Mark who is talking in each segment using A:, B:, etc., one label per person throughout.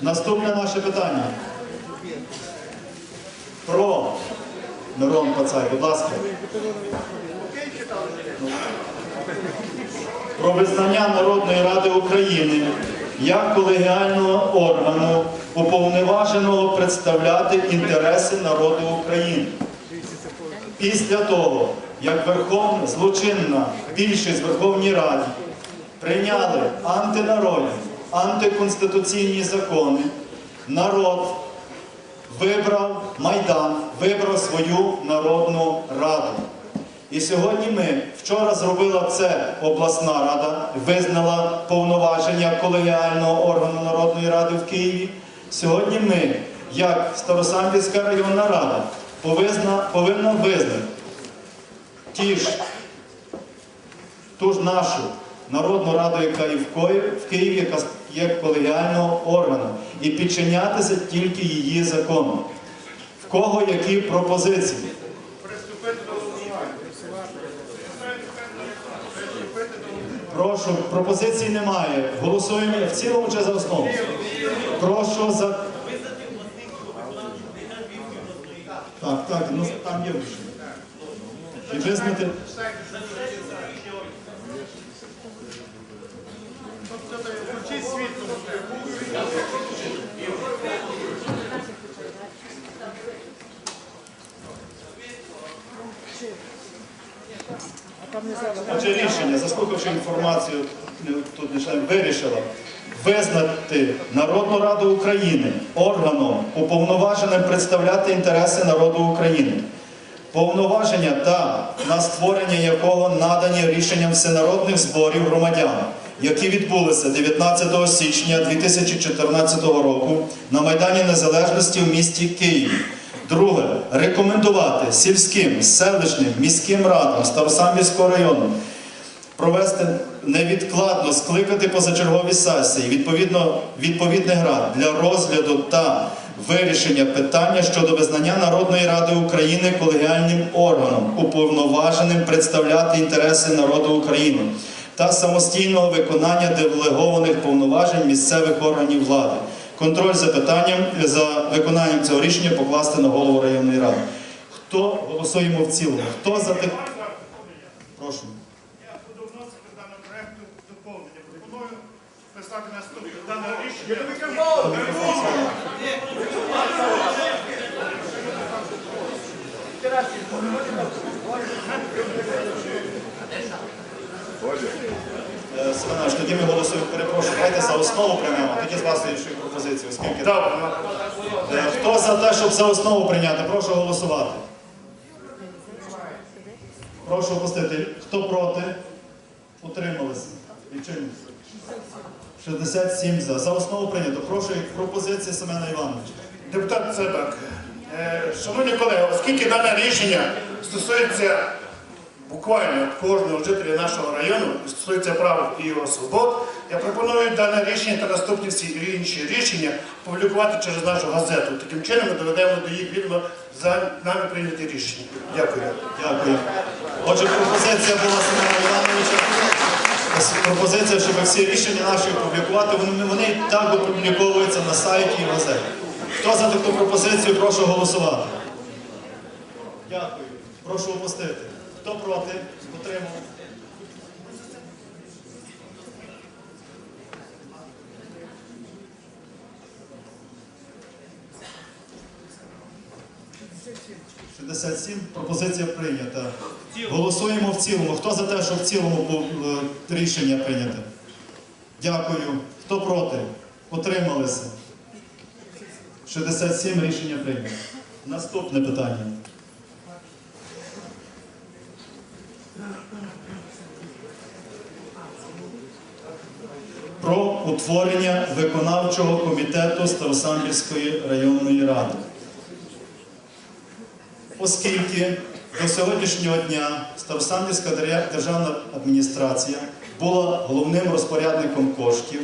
A: Наступне наше питання. Про Мирон Пацай, будь ласка. Про визнання Народної Ради України як колегіального органу, уповноваженого представляти інтереси народу України. Після того, як Верховна злочинна більшість Верховній Раді прийняли антинародні, антиконституційні закони, народ вибрав Майдан, вибрав свою народну раду. І сьогодні ми вчора зробила це обласна рада, визнала повноваження колегіального органу Народної ради в Києві. Сьогодні ми, як Старосамбірська районна рада, повинна, повинна визнати ті ж, ту ж нашу Народну раду, яка і в Ки- в Києві, яка є колегіального органу, і підчинятися тільки її закону. В кого які пропозиції? Прошу, пропозицій немає. Голосуємо в цілому чи за основу? Прошу за. Так, так, ну там є рішення. І визнати. Отже, рішення, заслухавши інформацію, тут лише вирішила визнати Народну Раду України органом, уповноваженим представляти інтереси народу України. Повноваження та на створення якого надані рішенням всенародних зборів громадян, які відбулися 19 січня 2014 року на Майдані Незалежності в місті Києві. Друге, рекомендувати сільським, селищним, міським радам Старосамбірського району провести невідкладно скликати позачергові сесії відповідно відповідних рад для розгляду та вирішення питання щодо визнання Народної Ради України колегіальним органом, уповноваженим представляти інтереси народу України та самостійного виконання делегованих повноважень місцевих органів влади. Контроль за питанням за виконанням цього рішення покласти на голову районної ради. Хто голосуємо в цілому? Хто за тих? Прошу.
B: Я буду вносити доповнення. Пропоную писати наступне дане рішення.
A: Е, Семенович, тоді ми голосуємо, перепрошую, давайте за основу приймемо, тоді з вашої іншої пропозиції, оскільки. Е, Хто за те, щоб за основу прийняти, прошу голосувати. Прошу опустити. Хто проти? Утрималися. Відчинність. 67 за. За основу прийнято. Прошу пропозиції Семена Івановича.
B: Депутат Цебак. Е, Шановні колеги, оскільки дане рішення стосується буквально кожного жителя нашого району, стосується прав і його свобод, я пропоную дане рішення та наступні всі інші рішення публікувати через нашу газету. Таким чином ми доведемо до їх відомо за нами прийняті рішення. Дякую.
A: Дякую. Отже, пропозиція була Семена Івановича. Пропозиція, щоб всі рішення наші опублікувати, вони, вони так опубліковуються на сайті і газеті. Хто за таку пропозицію, прошу голосувати. Дякую. Прошу опустити. Хто проти? Утримав. Шістдесят. Пропозиція прийнята. Голосуємо в цілому. Хто за те, щоб в цілому е, рішення прийнято? Дякую. Хто проти? Утрималися. 67 рішення прийнято. Наступне питання. Про утворення виконавчого комітету Старосамбірської районної ради. Оскільки до сьогоднішнього дня Старосамбірська державна адміністрація була головним розпорядником коштів,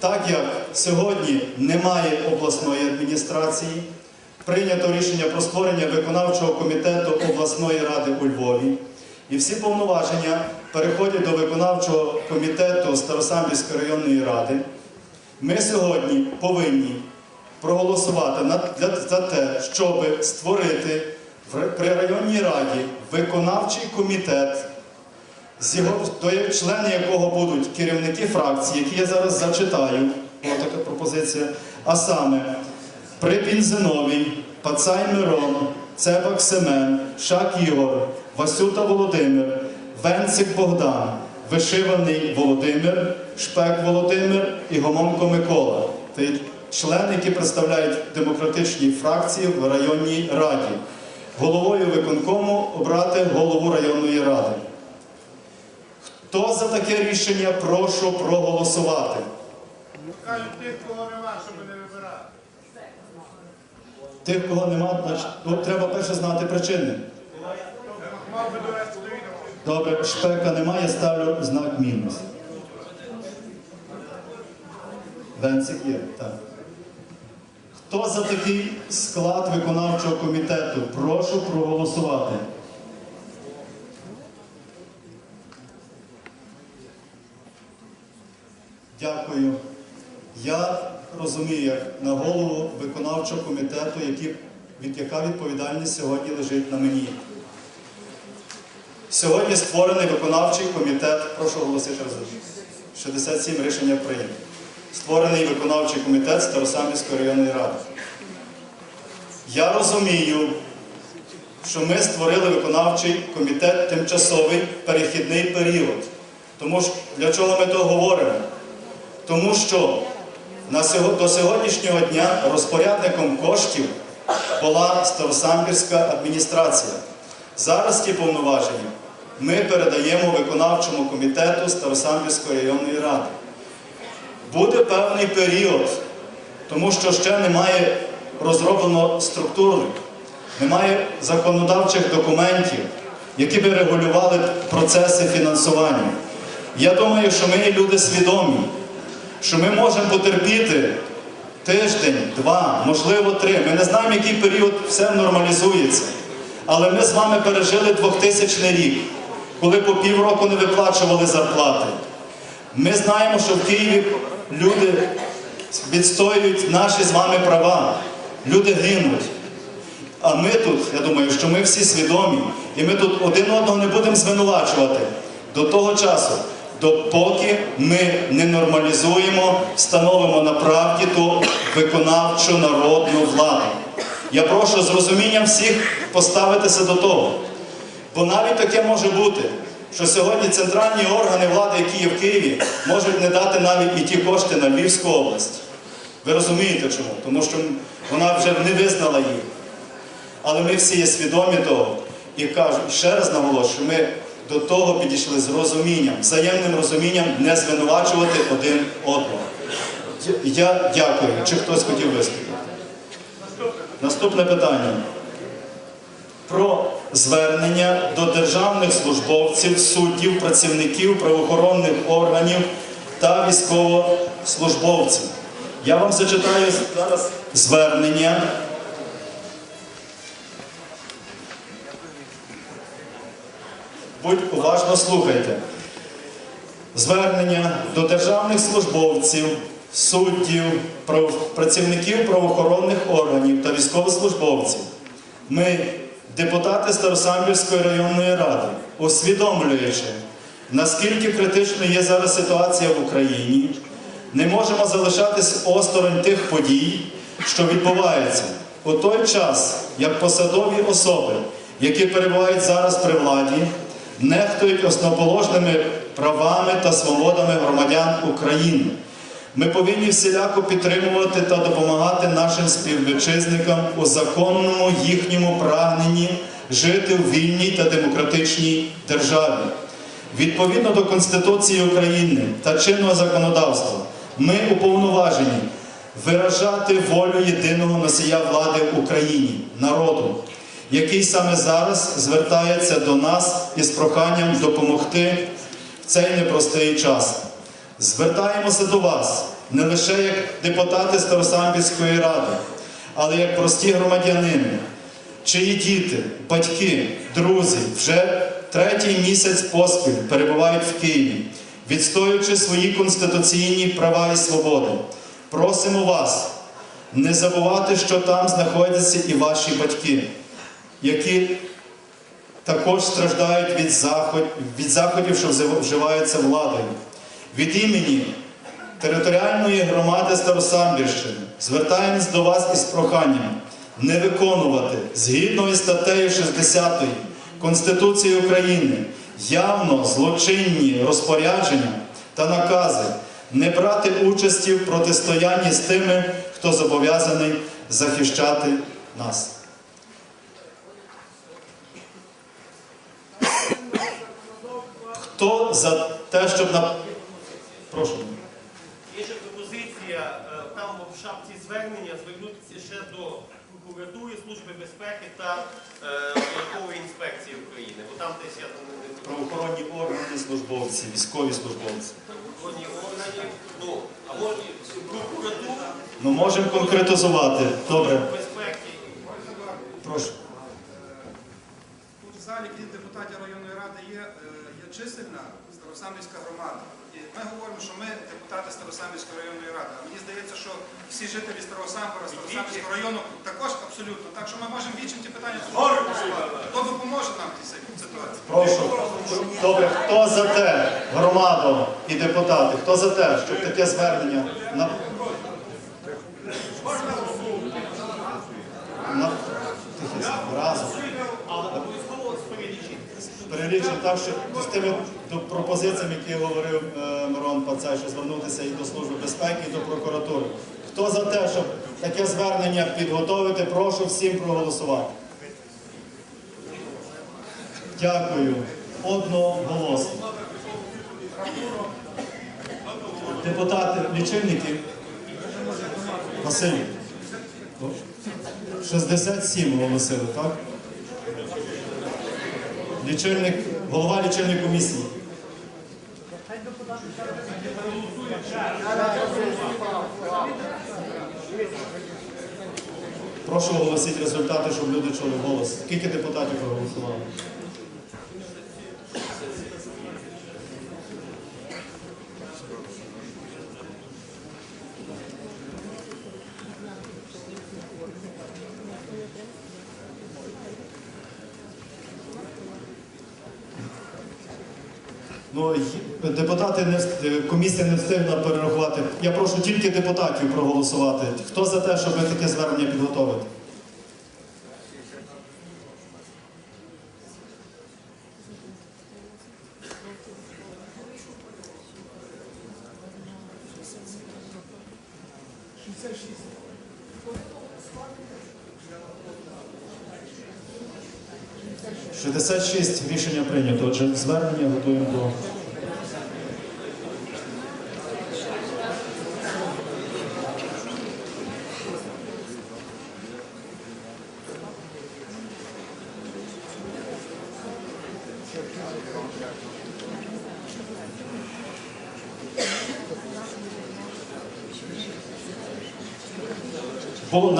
A: так як сьогодні немає обласної адміністрації, прийнято рішення про створення виконавчого комітету обласної ради у Львові. І всі повноваження переходять до виконавчого комітету Старосамбірської районної ради. Ми сьогодні повинні проголосувати за те, щоб створити при районній раді виконавчий комітет, члени якого будуть керівники фракцій, які я зараз зачитаю, така пропозиція, а саме Припін Зиновій, Пацай Мирон, Цебак Семен, Шак Ігор, Васюта Володимир, Венцик Богдан, Вишиваний Володимир, Шпек Володимир і Гомонко Микола. Це члени, які представляють демократичні фракції в районній раді. Головою виконкому обрати голову районної ради. Хто за таке рішення прошу проголосувати?
B: Кажуть тих, кого нема, щоб не вибирати.
A: Тих, кого нема, значить, ну, треба перше знати причини. Добре, шпека немає, ставлю знак мінус. Венцик є, так. Хто за такий склад виконавчого комітету? Прошу проголосувати. Дякую. Я розумію, на голову виконавчого комітету, від яка відповідальність сьогодні лежить на мені. Сьогодні створений виконавчий комітет. Прошу оголосити результат. 67 рішення прийнято. Створений виконавчий комітет Старосамбірської районної ради. Я розумію, що ми створили виконавчий комітет тимчасовий перехідний період. Тому що для чого ми то говоримо? Тому що до сьогоднішнього дня розпорядником коштів була Старосамбірська адміністрація. Зараз ті повноваження ми передаємо виконавчому комітету Старосамбірської районної ради. Буде певний період, тому що ще немає розроблено структури, немає законодавчих документів, які би регулювали процеси фінансування. Я думаю, що ми люди свідомі, що ми можемо потерпіти тиждень, два, можливо, три. Ми не знаємо, який період все нормалізується. Але ми з вами пережили 2000 рік, коли по півроку не виплачували зарплати. Ми знаємо, що в Києві люди відстоюють наші з вами права. Люди гинуть. А ми тут, я думаю, що ми всі свідомі, і ми тут один одного не будемо звинувачувати до того часу, допоки ми не нормалізуємо, встановимо на правді ту виконавчу народну владу. Я прошу з розумінням всіх поставитися до того. Бо навіть таке може бути, що сьогодні центральні органи влади, які є в Києві, можуть не дати навіть і ті кошти на Львівську область. Ви розумієте чому? Тому що вона вже не визнала їх. Але ми всі є свідомі того і кажу, ще раз наголошую, ми до того підійшли з розумінням, взаємним розумінням не звинувачувати один одного. Я дякую. Чи хтось хотів виступити? Наступне питання. Про звернення до державних службовців, суддів, працівників правоохоронних органів та військовослужбовців. Я вам зачитаю зараз звернення. Будь уважно слухайте. Звернення до державних службовців, суддів, працівників правоохоронних органів та військовослужбовців. Ми, депутати Старосамбірської районної ради, усвідомлюючи, наскільки критичною є зараз ситуація в Україні, не можемо залишатись осторонь тих подій, що відбуваються у той час, як посадові особи, які перебувають зараз при владі, нехтують основоположними правами та свободами громадян України. Ми повинні всіляко підтримувати та допомагати нашим співвітчизникам у законному їхньому прагненні жити в вільній та демократичній державі. Відповідно до Конституції України та чинного законодавства, ми уповноважені виражати волю єдиного носія влади в Україні, народу, який саме зараз звертається до нас із проханням допомогти в цей непростий час. Звертаємося до вас не лише як депутати Старосамбірської ради, але як прості громадянини, чиї діти, батьки, друзі вже третій місяць поспіль перебувають в Києві, відстоюючи свої конституційні права і свободи. Просимо вас не забувати, що там знаходяться і ваші батьки, які також страждають від, заход, від заходів, що вживаються владою. Від імені територіальної громади Старосамбірщини звертаємось до вас із проханням не виконувати згідно із статтею 60 Конституції України явно злочинні розпорядження та накази, не брати участі в протистоянні з тими, хто зобов'язаний захищати нас. Хто за те, щоб на. Прошу.
C: Є ще пропозиція е, там в шапці звернення звернутися ще до прокуратури, Служби безпеки та е, інспекції України. Бо там десь я там не
A: Правоохоронні органи, службовці, військові службовці.
C: правоохоронні органи. Ну, а може прокуратура,
A: Ну можемо конкретизувати. Добре,
C: безпеки.
A: прошу.
D: Тут в залі, крім депутатів районної е, є чисельна Старосамбільська громада. І ми говоримо, що ми депутати Старосамбільської районної ради. А мені здається, що всі жителі Старосамбора, Старосамбільського району також абсолютно. Так що ми можемо вічим ті питання голосувати. Хто допоможе нам в цій ситуації?
A: Прошу. Добре, хто за те, громаду і депутати, хто за те, щоб таке звернення на... Що з тими пропозиціями, які говорив е, Мирон Пацай, що звернутися і до Служби безпеки, і до прокуратури. Хто за те, щоб таке звернення підготовити, прошу всім проголосувати. Дякую. Одноголосно. Депутати, лічильники. Василь. 67 оголосили, так? Лічильник, голова лічильної комісії. Прошу оголосити результати, щоб люди чули голос. Скільки депутатів проголосували? Ну, депутати не комісія не встигла перерахувати. Я прошу тільки депутатів проголосувати. Хто за те, щоб таке звернення підготовити? – 66 рішення прийнято. Отже, звернення готуємо до.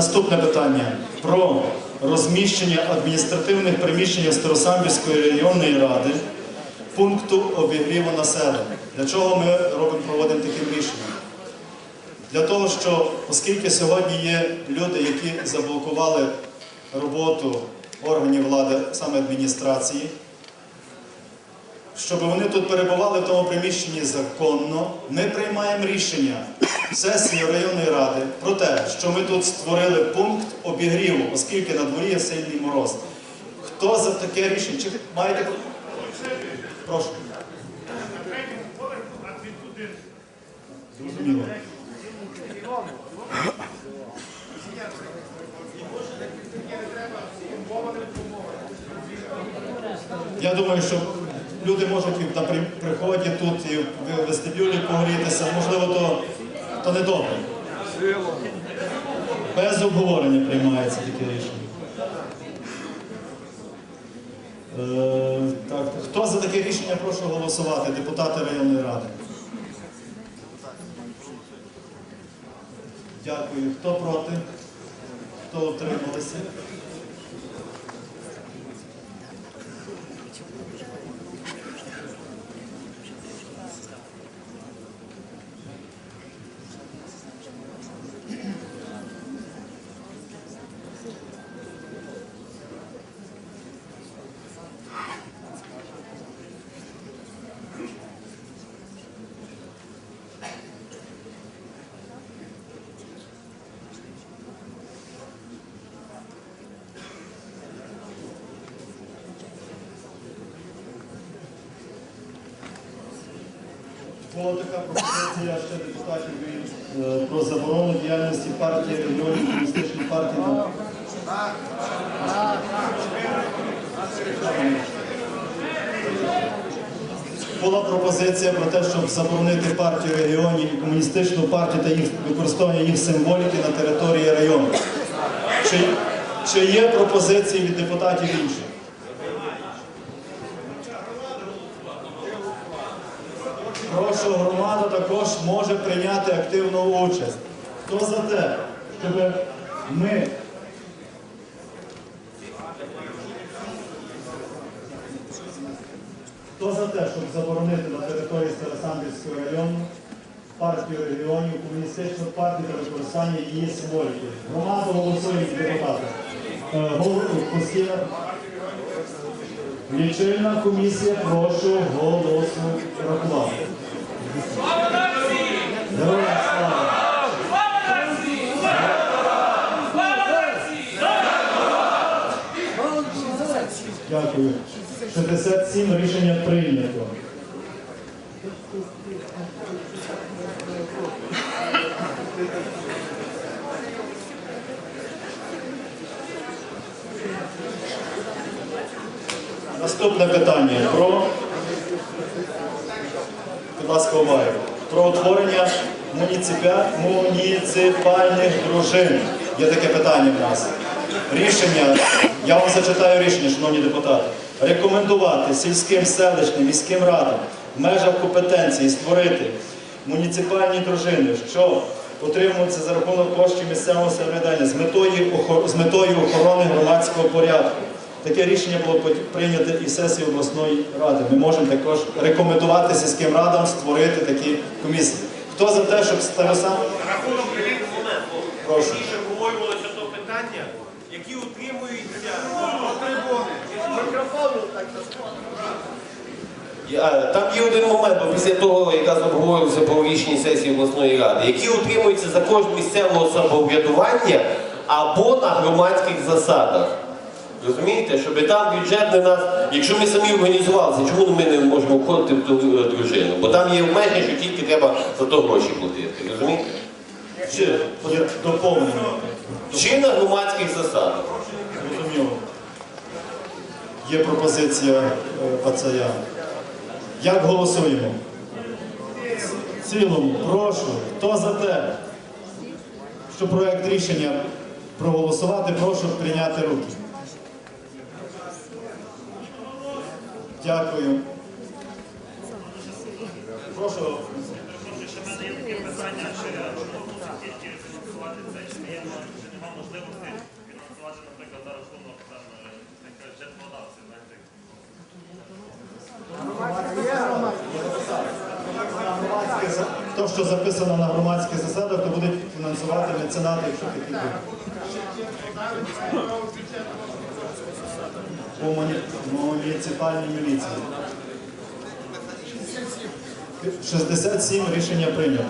A: Наступне питання про розміщення адміністративних приміщень Старосамбівської районної ради пункту обігріву населення. Для чого ми робимо, проводимо таким рішенням? Для того, що оскільки сьогодні є люди, які заблокували роботу органів влади, саме адміністрації, щоб вони тут перебували в тому приміщенні законно, ми приймаємо рішення сесії районної ради про те, що ми тут створили пункт обігріву, оскільки на дворі є сильний мороз. Хто за таке рішення? Чи маєте? Прошу. Зрозуміло. Я думаю, що люди можуть на при- приході тут і в вестибюлі погрітися. Можливо, то, то не добре. Без обговорення приймається таке рішення. Е, так, хто за таке рішення прошу голосувати? Депутати районної ради. Дякую. Хто проти? Хто утрималися? Була така пропозиція ще депутатів е, про заборону діяльності партії регіонів комуністичної партії. Була пропозиція про те, щоб заборонити партію регіонів і комуністичну партію та їх використовування їх символіки на території району. Чи, чи є пропозиції від депутатів інших? Прошу, громада також може прийняти активну участь. Хто за те, щоб ми Хто за те, щоб заборонити на території Старосамбірського району партію регіонів, комуністичну партію та використання її символіки? Громада голосує депутати. Е, постійна лічильна комісія, прошу голосу рахувати. Дякую. 67 рішення прийнято. Наступне питання про, будь ласка, увагу. Про утворення муніципальних дружин. Є таке питання в нас. Рішення, я вам зачитаю рішення, шановні депутати. Рекомендувати сільським, селищним, міським радам в межах компетенції створити муніципальні дружини, що отримуються за рахунок коштів місцевого самоврядування з метою охорони громадського порядку. Таке рішення було прийнято і сесії обласної ради. Ми можемо також рекомендувати сільським радам створити такі комісії. Хто за те, щоб староса...
C: Рахунок момент, бо
A: Прошу.
C: раніше обговорювалося то питання, які утримуються.
E: Я- Там є один момент, бо після того, якраз обговорювався по рішенні сесії обласної ради, які утримуються за кошт місцевого самоврядування або на громадських засадах. Розумієте, щоб там бюджет не нас, якщо ми самі організувалися, чому ми не можемо входити в ту е, дружину? Бо там є обмеження, що тільки треба за то гроші платити. Розумієте?
A: Є?
E: Чи на громадських засадах?
A: Зрозуміло. Є пропозиція е, Пацая. Як голосуємо? В цілому, прошу, хто за те, що проект рішення проголосувати, прошу прийняти руки. Дякую. Прошу.
F: Ще в мене є таке питання, чи мусить тільки фінансувати це, чи є чи нема можливості фінансувати, наприклад, за рахунок там е, як кажуть, жертводавців, знаєте.
A: Громадські за- То, що записано на громадських засадах, то будуть фінансувати меценати, якщо такі будуть. По муні- муніципальній міліції. 67 рішення прийнято.